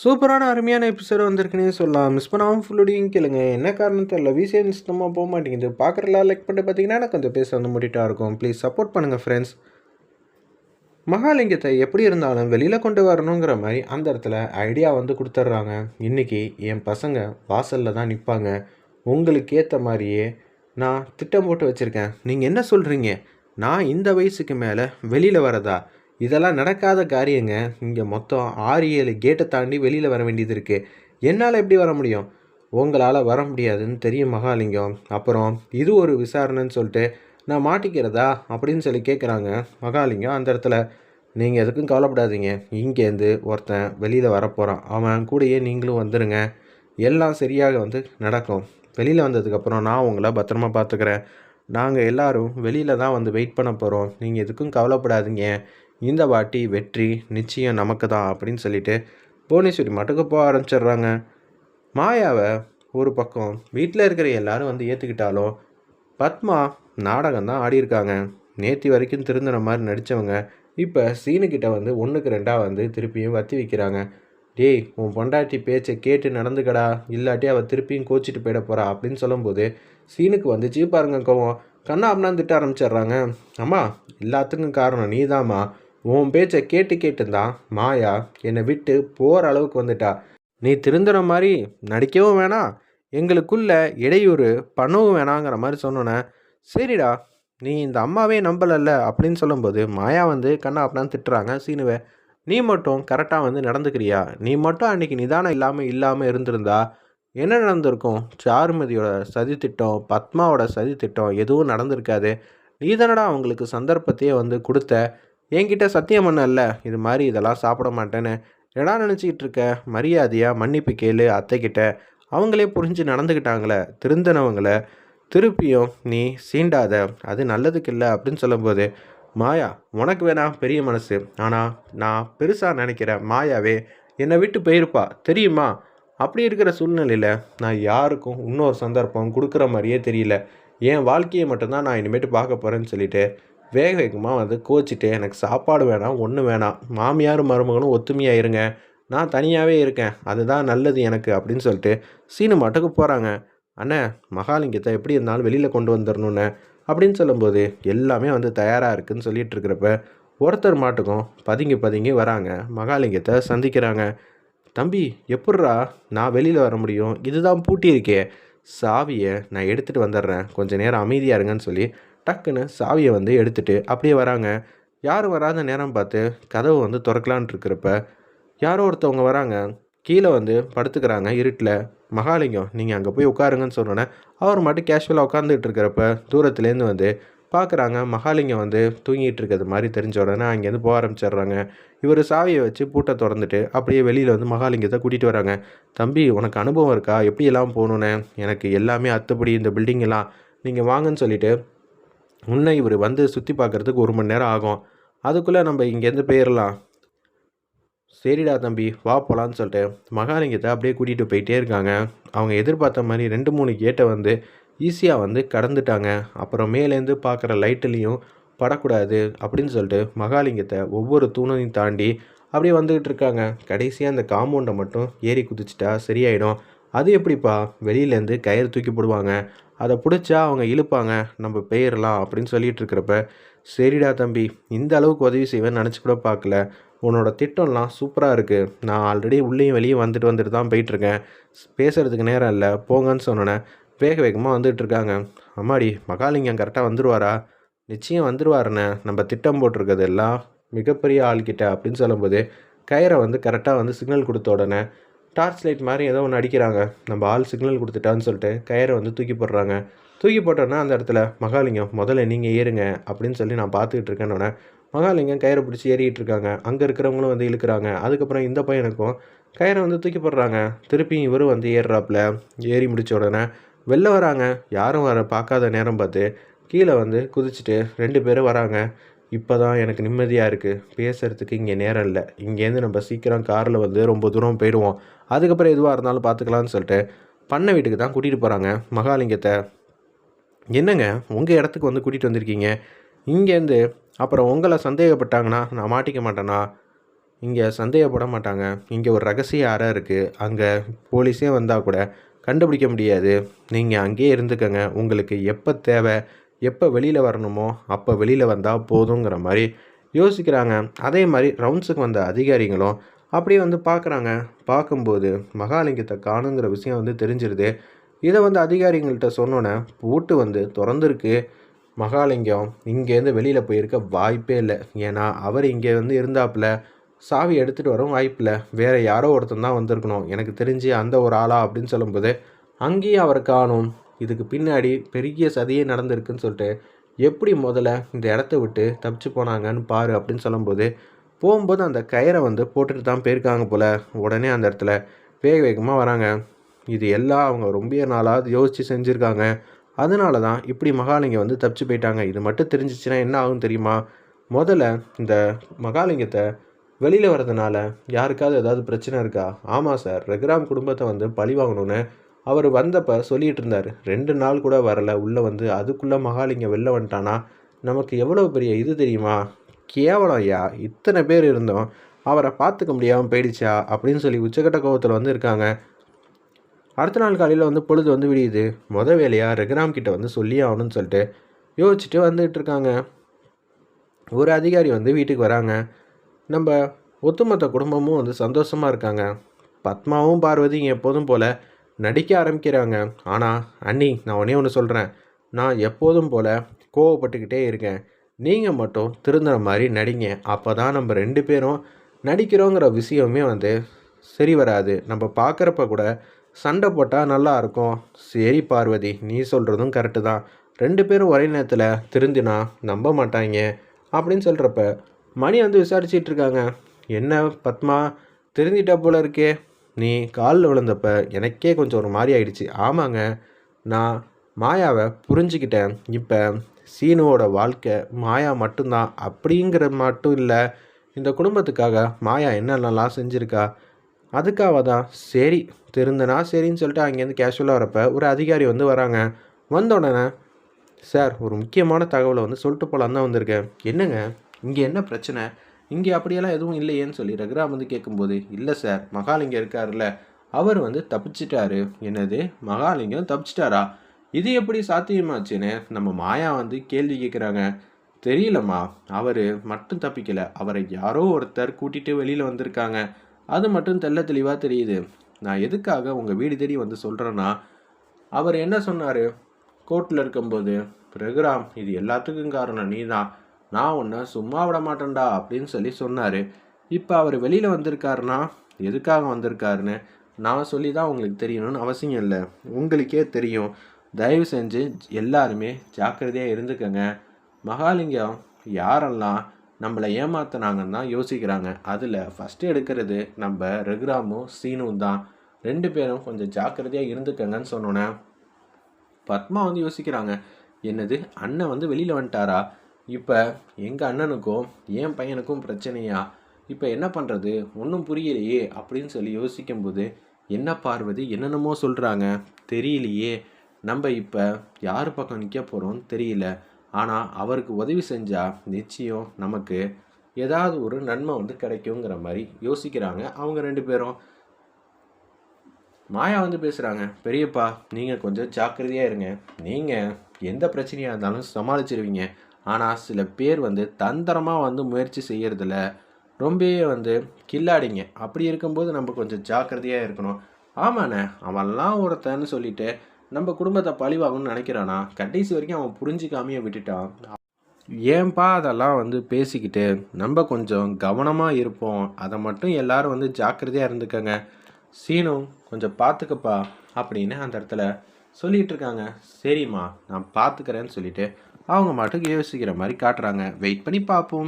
சூப்பரான அருமையான எபிசோடு வந்திருக்குன்னே சொல்லலாம். மிஸ் பண்ணாமல் ஃபுல்லோடையும் கேளுங்க. என்ன காரணம் தெரியல. விசிஎன் சுத்தமாக போக மாட்டேங்குது. பார்க்குறலாம் லைக் பண்ணிட்டு பார்த்தீங்கன்னா எனக்கு கொஞ்சம் பேச வந்து முடிட்டா இருக்கும். ப்ளீஸ் சப்போர்ட் பண்ணுங்கள் ஃப்ரெண்ட்ஸ் மகாலிங்கத்தை எப்படி இருந்தாலும் வெளியில் கொண்டு வரணுங்கிற மாதிரி அந்த இடத்துல ஐடியா வந்து கொடுத்துட்றாங்க. இன்றைக்கி என் பசங்க வாசலில் தான் நிற்பாங்க உங்களுக்கு ஏற்ற மாதிரியே நான் திட்டம் போட்டு வச்சுருக்கேன். நீங்கள் என்ன சொல்கிறீங்க நான் இந்த வயசுக்கு மேலே வெளியில் வரதா? இதெல்லாம் நடக்காத காரியங்க. இங்கே மொத்தம் ஆறு ஏழு கேட்டை தாண்டி வெளியில் வர வேண்டியது இருக்குது என்னால் எப்படி வர முடியும்? உங்களால் வர முடியாதுன்னு தெரியும் மகாலிங்கம். அப்புறம் இது ஒரு விசாரணைன்னு சொல்லிட்டு நான் மாட்டிக்கிறதா அப்படின்னு சொல்லி கேட்குறாங்க மகாலிங்கம் அந்த இடத்துல. நீங்கள் எதுக்கும் கவலைப்படாதீங்க. இங்கேருந்து ஒருத்தன் வெளியில் வரப்போகிறான் அவன் கூடயே நீங்களும் வந்துடுங்க எல்லாம் சரியாக வந்து நடக்கும். வெளியில் வந்ததுக்கப்புறம் நான் உங்களை பத்திரமா பார்த்துக்கிறேன் நாங்கள் எல்லாரும் வெளியில் தான் வந்து வெயிட் பண்ண போகிறோம் நீங்கள் எதுக்கும் கவலைப்படாதீங்க. இந்த வாட்டி வெற்றி நிச்சயம் நமக்கு தான் அப்படின்னு சொல்லிட்டு புவனேஸ்வரி மட்டுக்கு போக ஆரம்பிச்சிடுறாங்க. மாயாவை ஒரு பக்கம் வீட்டில் இருக்கிற எல்லாரும் வந்து ஏற்றுக்கிட்டாலும் பத்மா நாடகம் தான் ஆடியிருக்காங்க. நேத்தி வரைக்கும் திருந்தின மாதிரி நடித்தவங்க இப்போ சீனுக்கிட்ட வந்து ஒன்றுக்கு ரெண்டாக வந்து திருப்பியும் வத்தி வைக்கிறாங்க. டேய் உன் பொண்டாட்டி பேச்சை கேட்டு நடந்துக்கடா இல்லாட்டி அவள் திருப்பியும் கோச்சிட்டு போயிட போகிறா அப்படின்னு சொல்லும்போது சீனுக்கு வந்துச்சு பாருங்க கோவம். கண்ணா அப்படின்னா திட்ட ஆரம்பிச்சிடுறாங்க. அம்மா எல்லாத்துக்கும் காரணம் நீதாம்மா. உன் பேச்சை கேட்டு கேட்டுந்தான் மாயா என்னை விட்டு போகிற அளவுக்கு வந்துட்டா. நீ திருந்துற மாதிரி நடிக்கவும் வேணாம் எங்களுக்குள்ள இடையூறு பண்ணவும் வேணாங்கிற மாதிரி சொன்னோன்னே சரிடா நீ இந்த அம்மாவே நம்பலல்ல அப்படின்னு சொல்லும்போது மாயா வந்து கண்ணா அப்படின்னு திட்டுறாங்க சீனுவை நீ மட்டும் கரெக்டாக வந்து நடந்துக்கிறியா? நீ மட்டும் அன்னைக்கு நிதானம் இல்லாமல் இல்லாமல் இருந்திருந்தா என்ன நடந்திருக்கும்? சாருமதியோட சதி திட்டம் பத்மாவோட சதி திட்டம் எதுவும் நடந்திருக்காது. நீ தானடா அவங்களுக்கு சந்தர்ப்பத்தையே வந்து கொடுத்த. என்கிட்ட சத்தியம் பண்ணல இது மாதிரி இதெல்லாம் சாப்பிட மாட்டேன்னு. என்னடா நினச்சிக்கிட்டு இருக்க? மரியாதையாக மன்னிப்பு கேளு அத்தைக்கிட்ட அவங்களே புரிஞ்சு நடந்துக்கிட்டாங்களே திருந்தனவங்களை. திருப்பியும் நீ சீண்டாத. அது நல்லதுக்கு இல்லை அப்படின்னு சொல்லும்போது மாயா உனக்கு வேணா பெரிய மனசு. ஆனால் நான் பெருசாக நினைக்கிறேன் மாயாவே என்னை விட்டு போயிருப்பா. தெரியுமா? அப்படி இருக்கிற சூழ்நிலையில் நான் யாருக்கும் இன்னொரு சந்தர்ப்பம் கொடுக்குற மாதிரியே தெரியல. என் வாழ்க்கையை மட்டும்தான் நான் இனிமேட்டு பார்க்க போகிறேன்னு சொல்லிட்டு வேக வேகமாக வந்து கோச்சிட்டு எனக்கு சாப்பாடு வேணாம் ஒன்றும் வேணாம். மாமியார் மருமகனும் ஒத்துமையாக இருங்க நான் தனியாகவே இருக்கேன். அதுதான் நல்லது எனக்கு அப்படின்னு சொல்லிட்டு சீனு மாட்டுக்கு போகிறாங்க அண்ணே மகாலிங்கத்தை எப்படி இருந்தாலும் வெளியில் கொண்டு வந்துடணுண்ணே அப்படின்னு சொல்லும்போது எல்லாமே வந்து தயாராக இருக்குன்னு சொல்லிட்டு இருக்கிறப்ப ஒருத்தர் மாட்டுக்கும் பதுங்கி பதுங்கி வராங்க. மகாலிங்கத்தை சந்திக்கிறாங்க. தம்பி எப்பட்றா நான் வெளியில் வர முடியும்? இதுதான் பூட்டியிருக்கே சாவியை நான் எடுத்துகிட்டு வந்துடுறேன் கொஞ்சம் நேரம் அமைதியாக இருங்கன்னு சொல்லி டக்குன்னு சாவியை வந்து எடுத்துகிட்டு அப்படியே வராங்க. யாரும் வராத நேரம் பார்த்து கதவு வந்து திறக்கலான் இருக்கிறப்ப யாரோ ஒருத்தவங்க வராங்க. கீழே வந்து படுத்துக்கிறாங்க இருட்டில். மகாலிங்கம் நீங்கள் அங்கே போய் உட்காருங்கன்னு சொன்னோன்னே அவர் மட்டும் கேஷுவலாக உட்காந்துட்டு இருக்கிறப்ப தூரத்துலேருந்து வந்து பார்க்குறாங்க. மகாலிங்கம் வந்து தூங்கிட்டு இருக்கிறது மாதிரி தெரிஞ்ச உடனே அங்கேருந்து போக ஆரம்பிச்சிடுறாங்க. இவர் சாவியை வச்சு பூட்டை திறந்துட்டு அப்படியே வெளியில் வந்து மகாலிங்கத்தை கூட்டிகிட்டு வராங்க. தம்பி உனக்கு அனுபவம் இருக்கா? எப்படியெல்லாம் போகணுன்னு எனக்கு எல்லாமே அத்துப்படி இந்த பில்டிங்கெல்லாம் நீங்கள் வாங்கன்னு சொல்லிட்டு முன்ன இவர் வந்து சுற்றி பார்க்குறதுக்கு ஒரு மணி நேரம் ஆகும். அதுக்குள்ளே நம்ம இங்கேருந்து போயிடலாம் சரிடா தம்பி வா போகலான்னு சொல்லிட்டு மகாலிங்கத்தை அப்படியே கூட்டிகிட்டு போயிட்டே இருக்காங்க. அவங்க எதிர்பார்த்த மாதிரி ரெண்டு மூணு கேட்டை வந்து ஈஸியாக வந்து கடந்துட்டாங்க. அப்புறம் மேலேருந்து பார்க்குற லைட்டுலேயும் படக்கூடாது அப்படின்னு சொல்லிட்டு மகாலிங்கத்தை ஒவ்வொரு தூணையும் தாண்டி அப்படியே வந்துக்கிட்டு இருக்காங்க. கடைசியாக அந்த காம்பவுண்டை மட்டும் ஏறி குதிச்சிட்டா சரியாயிடும். அது எப்படிப்பா? வெளியிலேருந்து கயிறு தூக்கி போடுவாங்க. அதை பிடிச்சா அவங்க இழுப்பாங்க நம்ம பெயர்லாம் அப்படின்னு சொல்லிட்டு இருக்கிறப்ப சரிடா தம்பி இந்த அளவுக்கு உதவி செய்வேன்னு நினச்சி கூட பார்க்கல. உன்னோட திட்டம்லாம் சூப்பராக இருக்குது நான் ஆல்ரெடி உள்ளேயும் வெளியே வந்துட்டு வந்துட்டு தான் போயிட்டுருக்கேன். பேசுகிறதுக்கு நேரம் இல்லை போங்கன்னு சொன்னோன்னே வேக வேகமாக வந்துட்டு இருக்காங்க அம்மாடி மகாலிங்கம் கரெக்டாக வந்துடுவாரா நிச்சயம் வந்துடுவாருண்ணே நம்ம திட்டம் போட்டிருக்கிறது எல்லாம் மிகப்பெரிய ஆள்கிட்ட அப்படின்னு சொல்லும்போது கயிறை வந்து கரெக்டாக வந்து சிக்னல் கொடுத்த உடனே டார்ச் லைட் மாதிரி ஏதோ ஒன்று அடிக்கிறாங்க. நம்ம ஆள் சிக்னல் கொடுத்துட்டான்னு சொல்லிட்டு கயிறை வந்து தூக்கி போடுறாங்க. தூக்கி போட்டோன்னா அந்த இடத்துல மகாலிங்கம் முதல்ல நீங்கள் ஏறுங்க அப்படின்னு சொல்லி நான் பார்த்துக்கிட்டு இருக்கேன்னொன்னே மகாலிங்கம் கயிறை பிடிச்சி ஏறிக்கிட்டு இருக்காங்க. அங்கே இருக்கிறவங்களும் வந்து இழுக்கிறாங்க. அதுக்கப்புறம் இந்த பையனுக்கும் கயிறை வந்து தூக்கி போடுறாங்க. திருப்பி இவரும் வந்து ஏறுறாப்புல. ஏறி முடிச்ச உடனே வெளில வராங்க. யாரும் வர பார்க்காத நேரம் பார்த்து கீழே வந்து குதிச்சுட்டு ரெண்டு பேரும் வராங்க. இப்போ தான் எனக்கு நிம்மதியாக இருக்குது பேசுகிறதுக்கு இங்கே நேரம் இல்லை. இங்கேருந்து நம்ம சீக்கிரம் காரில் வந்து ரொம்ப தூரம் போயிடுவோம். அதுக்கப்புறம் எதுவாக இருந்தாலும் பார்த்துக்கலான்னு சொல்லிட்டு பண்ணை வீட்டுக்கு தான் கூட்டிகிட்டு போகிறாங்க மகாலிங்கத்தை என்னங்க? உங்கள் இடத்துக்கு வந்து கூட்டிகிட்டு வந்திருக்கீங்க. இங்கேருந்து அப்புறம் உங்களை சந்தேகப்பட்டாங்கன்னா நான் மாட்டிக்க மாட்டேனா? இங்கே சந்தேகப்பட மாட்டாங்க. இங்கே ஒரு ரகசிய அறை இருக்குது அங்கே போலீஸே வந்தால் கூட கண்டுபிடிக்க முடியாது. நீங்கள் அங்கேயே இருந்துக்கங்க. உங்களுக்கு எப்போ தேவை? எப்போ வெளியில் வரணுமோ அப்போ வெளியில் வந்தால் போதுங்கிற மாதிரி யோசிக்கிறாங்க. அதே மாதிரி ரவுண்ட்ஸுக்கு வந்த அதிகாரிகளும் அப்படியே வந்து பார்க்குறாங்க. பார்க்கும்போது மகாலிங்கத்தை காணுங்கிற விஷயம் வந்து தெரிஞ்சிருது. இதை வந்து அதிகாரிகள்கிட்ட சொன்னோன்னே பூட்டு வந்து திறந்துருக்கு. மகாலிங்கம் இங்கேருந்து வெளியில் போயிருக்க வாய்ப்பே இல்லை. ஏன்னா அவர் இங்கே வந்து இருந்தாப்புல. சாவி எடுத்துகிட்டு வரவும் வாய்ப்பில்லை வேறு யாரோ ஒருத்தன் தான் வந்திருக்கணும். எனக்கு தெரிஞ்சு அந்த ஒரு ஆளா அப்படின்னு சொல்லும்போது அங்கேயும் அவர் காணும். இதுக்கு பின்னாடி பெரிய சதியே நடந்திருக்குன்னு சொல்லிட்டு எப்படி முதல்ல இந்த இடத்த விட்டு தப்பிச்சு போனாங்கன்னு பாரு அப்படின்னு சொல்லும்போது போகும்போது அந்த கயிறை வந்து போட்டுட்டு தான் போயிருக்காங்க போல். உடனே அந்த இடத்துல வேக வேகமாக வராங்க. இது எல்லாம் அவங்க ரொம்ப நாளாவது யோசித்து செஞ்சுருக்காங்க. அதனால தான் இப்படி மகாலிங்கம் வந்து தப்பிச்சு போயிட்டாங்க. இது மட்டும் தெரிஞ்சிச்சுன்னா என்ன ஆகும் தெரியுமா? முதல்ல இந்த மகாலிங்கத்தை வெளியில் வரதுனால யாருக்காவது ஏதாவது பிரச்சனை இருக்கா? ஆமாம் சார் ரகுராம் குடும்பத்தை வந்து பழி வாங்கணும்னு அவர் வந்தப்போ சொல்லிகிட்டு இருந்தார் ரெண்டு நாள் கூட வரல உள்ளே வந்து அதுக்குள்ளே மகாலிங்கம் வெளில வந்துட்டானா? நமக்கு எவ்வளோ பெரிய இது தெரியுமா? கேவலம் ஐயா இத்தனை பேர் இருந்தோம். அவரை பார்த்துக்க முடியாமல் போயிடுச்சா? அப்படின்னு சொல்லி உச்சக்கட்ட கோபத்தில் வந்து இருக்காங்க. அடுத்த நாள் காலையில் வந்து பொழுது வந்து விடியுது. மொத வேலையாக ரகுராம் கிட்ட வந்து சொல்லி ஆகணும்னு சொல்லிட்டு யோசிச்சுட்டு வந்துகிட்டு இருக்காங்க. ஒரு அதிகாரி வந்து வீட்டுக்கு வராங்க. நம்ம ஒட்டுமொத்த குடும்பமும் வந்து சந்தோஷமாக இருக்காங்க. பத்மாவும் பார்வதியும் எப்போதும் போல் நடிக்க ஆரம்பிக்கிறாங்க. ஆனால் அண்ணி நான் ஒன்றே ஒன்று சொல்கிறேன் நான் எப்போதும் போல் கோவப்பட்டுக்கிட்டே இருக்கேன். நீங்கள் மட்டும் திருந்துற மாதிரி நடிங்க. அப்போ தான் நம்ம ரெண்டு பேரும் நடிக்கிறோங்கிற விஷயமே வந்து சரி வராது. நம்ம பார்க்குறப்ப கூட சண்டை போட்டால் நல்லா இருக்கும். சரி பார்வதி நீ சொல்கிறதும் கரெக்டு தான். ரெண்டு பேரும் ஒரே நேரத்தில் திருந்தினா நம்ப மாட்டாங்க அப்படின்னு சொல்கிறப்ப மணி வந்து விசாரிச்சிட்ருக்காங்க என்ன பத்மா திருந்திட்டா போல இருக்கே. நீ காலில் விழுந்தப்ப எனக்கே கொஞ்சம் ஒரு மாதிரி ஆயிடுச்சு. ஆமாங்க நான் மாயாவை புரிஞ்சுக்கிட்டேன். இப்போ சீனுவோட வாழ்க்கை மாயா மட்டும்தான். அப்படிங்கிற மட்டும் இல்லை இந்த குடும்பத்துக்காக மாயா என்னென்னலாம் செஞ்சுருக்கா அதுக்காக தான் சரி திருந்தனா சரின்னு சொல்லிட்டு அங்கேருந்து கேஷுவலாக வரப்போ ஒரு அதிகாரி வந்து வராங்க. வந்த உடனே சார் ஒரு முக்கியமான தகவலை வந்து சொல்லிட்டு போகலான்னு தான் வந்திருக்கேன். என்னங்க இங்கே என்ன பிரச்சனை? இங்கே அப்படியெல்லாம் எதுவும் இல்லையேன்னு சொல்லி ரகுராம் வந்து கேட்கும்போது இல்லை சார் மகாலிங்கம் இருக்கார்ல அவர் வந்து தப்பிச்சிட்டாரு. என்னது? மகாலிங்கம் தப்பிச்சிட்டாரா? இது எப்படி சாத்தியமாச்சுன்னு நம்ம மாயா வந்து கேள்வி கேட்குறாங்க. தெரியலம்மா அவர் மட்டும் தப்பிக்கலை. அவரை யாரோ ஒருத்தர் கூட்டிகிட்டு வெளியில் வந்திருக்காங்க. அது மட்டும் தெல்ல தெளிவாக தெரியுது. நான் எதுக்காக உங்கள் வீடு தேடி வந்து சொல்கிறேன்னா அவர் என்ன சொன்னார்? கோர்ட்டில் இருக்கும்போது ரகுராம் இது எல்லாத்துக்கும் காரணம் நீ தான் நான் ஒன்று சும்மா விட மாட்டேன்டா அப்படின்னு சொல்லி சொன்னார். இப்போ அவர் வெளியில் வந்திருக்காருன்னா எதுக்காக வந்திருக்காருன்னு நான் சொல்லி தான் உங்களுக்கு தெரியணும்னு அவசியம் இல்லை. உங்களுக்கே தெரியும். தயவு செஞ்சு எல்லாருமே ஜாக்கிரதையாக இருந்துக்கங்க. மகாலிங்கம் யாரெல்லாம் நம்மளை ஏமாத்தினாங்கன்னு தான் யோசிக்கிறாங்க. அதில் ஃபஸ்ட்டு எடுக்கிறது நம்ம ரகுராமும் சீனும் தான். ரெண்டு பேரும் கொஞ்சம் ஜாக்கிரதையாக இருந்துக்கங்கன்னு சொன்னோன்னே பத்மா வந்து யோசிக்கிறாங்க. என்னது அண்ணன் வந்து வெளியில் வந்துட்டாரா? இப்போ எங்கள் அண்ணனுக்கும் என் பையனுக்கும் பிரச்சனையா? இப்போ என்ன பண்ணுறது ஒன்றும் புரியலையே அப்படின்னு சொல்லி யோசிக்கும்போது என்ன பார்வதி என்னென்னமோ சொல்கிறாங்க தெரியலையே. நம்ம இப்போ யார் பக்கம் நிற்க போகிறோம்னு தெரியல. ஆனால் அவருக்கு உதவி செஞ்சால் நிச்சயம் நமக்கு ஏதாவது ஒரு நன்மை வந்து கிடைக்குங்கிற மாதிரி யோசிக்கிறாங்க அவங்க ரெண்டு பேரும். மாயா வந்து பேசுகிறாங்க பெரியப்பா நீங்கள் கொஞ்சம் ஜாக்கிரதையாக இருங்க. நீங்கள் எந்த பிரச்சனையாக இருந்தாலும் சமாளிச்சிருவீங்க. ஆனால் சில பேர் வந்து தந்திரமாக வந்து முயற்சி செய்கிறதில்ல ரொம்பவே வந்து கில்லாடிங்க. அப்படி இருக்கும்போது நம்ம கொஞ்சம் ஜாக்கிரதையாக இருக்கணும். ஆமாண்ணே அவன்லாம் ஒருத்தன்னு சொல்லிட்டு நம்ம குடும்பத்தை பழிவாகணும்னு நினைக்கிறானா? கடைசி வரைக்கும் அவன் புரிஞ்சிக்காமையே விட்டுட்டான். ஏன்பா அதெல்லாம் வந்து பேசிக்கிட்டு நம்ம கொஞ்சம் கவனமாக இருப்போம். அதை மட்டும் எல்லாரும் வந்து ஜாக்கிரதையாக இருந்துக்கங்க. சீனு கொஞ்சம் பார்த்துக்கப்பா அப்படின்னு அந்த இடத்துல சொல்லிகிட்டு இருக்காங்க. சரிம்மா நான் பார்த்துக்கிறேன்னு சொல்லிட்டு அவங்க மாட்டுக்கு யோசிக்கிற மாதிரி காட்டுறாங்க. வெயிட் பண்ணி பார்ப்போம்.